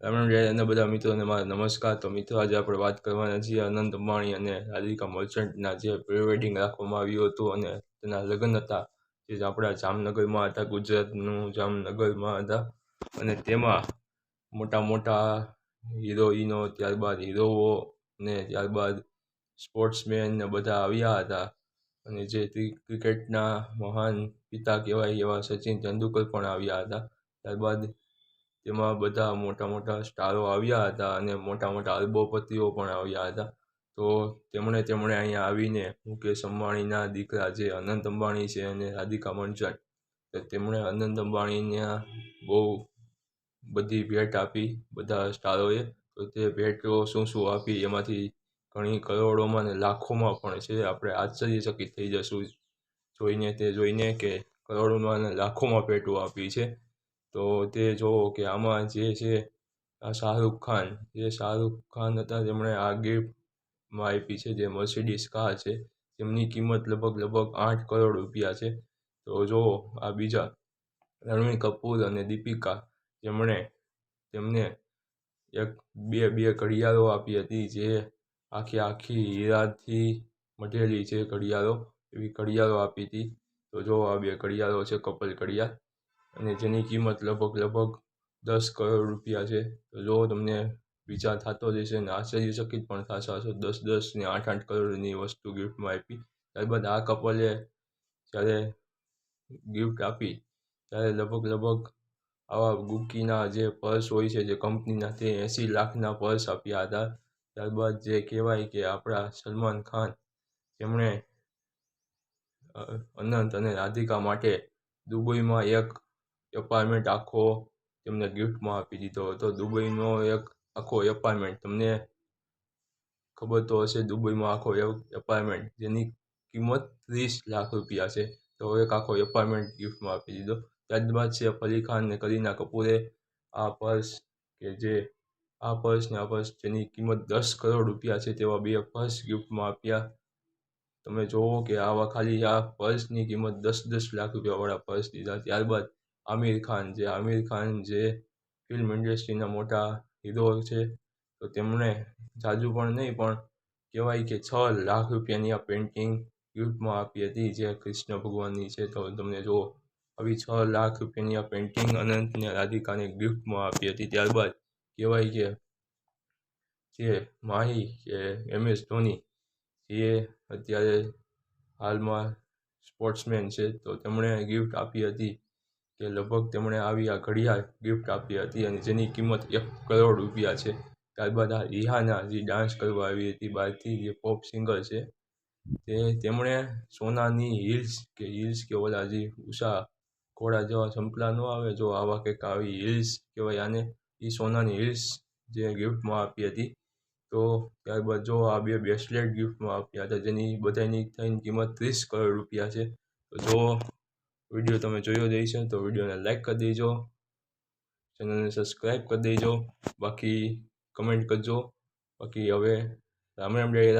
રામ રામ અને બધા મિત્રોને મારા નમસ્કાર. તો મિત્રો, આજે આપણે વાત કરવાના છીએ અનંત અંબાણી અને રાધિકા મર્ચન્ટના જે પ્રી વેડિંગ રાખવામાં આવ્યું હતું અને તેના લગ્ન હતા, જે આપણા જામનગરમાં હતા, ગુજરાતનું જામનગરમાં હતા. અને તેમાં મોટા મોટા હિરોઈનો, ત્યારબાદ હીરોઓ ને ત્યારબાદ સ્પોર્ટ્સમેન ને બધા આવ્યા હતા. અને જે ક્રિકેટના મહાન પિતા કહેવાય એવા સચિન તેંડુલકર પણ આવ્યા હતા. ત્યારબાદ તેમાં બધા મોટા મોટા સ્ટારો આવ્યા હતા અને મોટા મોટા અરબોપતિઓ પણ આવ્યા હતા. તો તેમણે તેમણે અહીંયા આવીને મુકેશ અંબાણીના દીકરા જે અનંત અંબાણી છે અને રાધિકા મંચન. તો તેમણે અનંત અંબાણીને બહુ બધી ભેટ આપી બધા સ્ટારોએ. તો તે ભેટો શું શું આપી એમાંથી ઘણી કરોડોમાં ને લાખોમાં પણ છે. આપણે આશ્ચર્યચકિત થઈ જશું જોઈને તે જોઈને કે કરોડોમાં અને લાખોમાં ભેટો આપી છે. તો તે જોવો કે આમાં જે છે, આ શાહરુખ ખાન, જે શાહરુખ ખાન હતા તેમણે આ ગિફ્ટમાં આપી છે, જે મર્સિડીસ કાર છે તેમની કિંમત લગભગ લગભગ આઠ કરોડ રૂપિયા છે. તો જુઓ આ બીજા રણવીર કપૂર અને દીપિકા જેમણે તેમને એક, બે બે ઘડિયાળો આપી હતી, જે આખી આખી હીરાથી મઢેલી છે ઘડિયાળો, એવી ઘડિયાળો આપી હતી. તો જો આ બે ઘડિયાળો છે, કપલ ઘડિયાળ. અને જેની કિંમત લગભગ લગભગ દસ કરોડ રૂપિયા છે. તો જો તમને વિચાર થતો જ હશે અને આશ્ચર્યચકિત પણ થશે હશો દસ દસ ને આઠ આઠ કરોડની વસ્તુ ગિફ્ટમાં આપી. ત્યારબાદ આ કપલે જ્યારે ગિફ્ટ આપી, ત્યારે લગભગ લગભગ આવા ગુક્કીના જે પર્સ હોય છે, જે કંપનીના તે એંસી લાખના પર્સ આપ્યા હતા. ત્યારબાદ જે કહેવાય કે આપણા સલમાન ખાન તેમણે અનંત અને રાધિકા માટે દુબઈમાં એક એપાર્ટમેન્ટ આખો તેમને ગિફ્ટમાં આપી દીધો હતો. દુબઈનો એક આખો એપાર્ટમેન્ટ તમને ખબર તો હશે દુબઈમાં આખો એપાર્ટમેન્ટ જેની કિંમત ત્રીસ લાખ રૂપિયા છે. તો એક આખો એપાર્ટમેન્ટ ગિફ્ટમાં આપી દીધો. ત્યારબાદ છે અલી ખાન ને કરીના કપૂરે આ પર્સ કે જે આ પર્સ ને આ પર્સ જેની કિંમત દસ કરોડ રૂપિયા છે તેવા બે પર્સ ગિફ્ટમાં આપ્યા. તમે જોવો કે આવા ખાલી આ પર્સની કિંમત દસ દસ લાખ રૂપિયાવાળા પર્સ દીધા. ત્યારબાદ આમિર ખાન જે આમિર ખાન જે ફિલ્મ ઇન્ડસ્ટ્રીના મોટા હીરો છે, તો તેમણે જાજુ પણ નહીં, પણ કહેવાય કે છ લાખ રૂપિયાની આ પેઇન્ટિંગ ગિફ્ટમાં આપી હતી, જે કૃષ્ણ ભગવાનની છે. તો તમને જુઓ આવી છ લાખ રૂપિયાની આ પેઇન્ટિંગ અનંતને રાધિકાને ગિફ્ટમાં આપી હતી. ત્યારબાદ કહેવાય કે જે માહી કે એમ એસ ધોની, જે અત્યારે હાલમાં સ્પોર્ટ્સમેન છે, તો તેમણે ગિફ્ટ આપી હતી. કે લગભગ તેમણે આવી આ ઘડિયાળ ગિફ્ટ આપી હતી અને જેની કિંમત એક કરોડ રૂપિયા છે. ત્યારબાદ આ રિહાના જે ડાન્સ કરવા આવી હતી, બહારથી જે પોપ સિંગર છે, તે તેમણે સોનાની હિલ્સ કે હિલ્સ કે ઓલા જે ઉષા ઘોડા જેવા સંપલા ન આવે, જો આવા કંઈક આવી હિલ્સ કહેવાય, આને એ સોનાની હિલ્સ જે ગિફ્ટમાં આપી હતી. તો ત્યારબાદ જો આ બે બ્રેસલેટ ગિફ્ટમાં આપ્યા હતા, જેની બધાની થઈને કિંમત ત્રીસ કરોડ રૂપિયા છે, તો જો વીડિયો તમે જોયો જ હશે, તો વિડીયોને લાઇક કરી દેજો. ચેનલને સબસ્ક્રાઈબ કરી દેજો. બાકી કમેન્ટ કરજો. બાકી હવે રામ રામ, જય